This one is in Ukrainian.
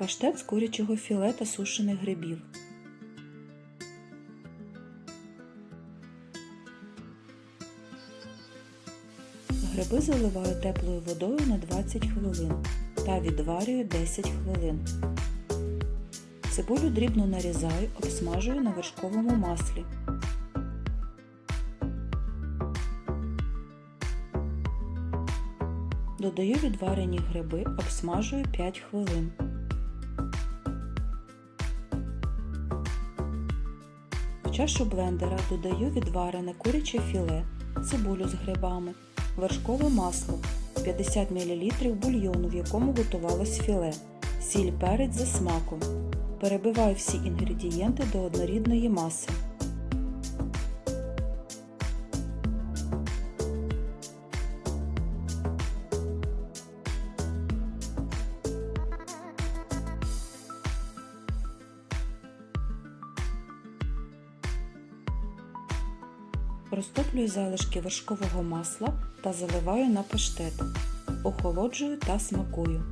Паштет з курячого філе та сушених грибів. Гриби заливаю теплою водою на 20 хвилин та відварюю 10 хвилин. Цибулю дрібно нарізаю, обсмажую на вершковому маслі. Додаю відварені гриби, обсмажую 5 хвилин. В чашу блендера додаю відварене куряче філе, цибулю з грибами, вершкове масло, 50 мл бульйону, в якому готувалось філе, сіль перець за смаком. Перебиваю всі інгредієнти до однорідної маси. Розтоплюю залишки вершкового масла та заливаю на паштет. Охолоджую та смакую.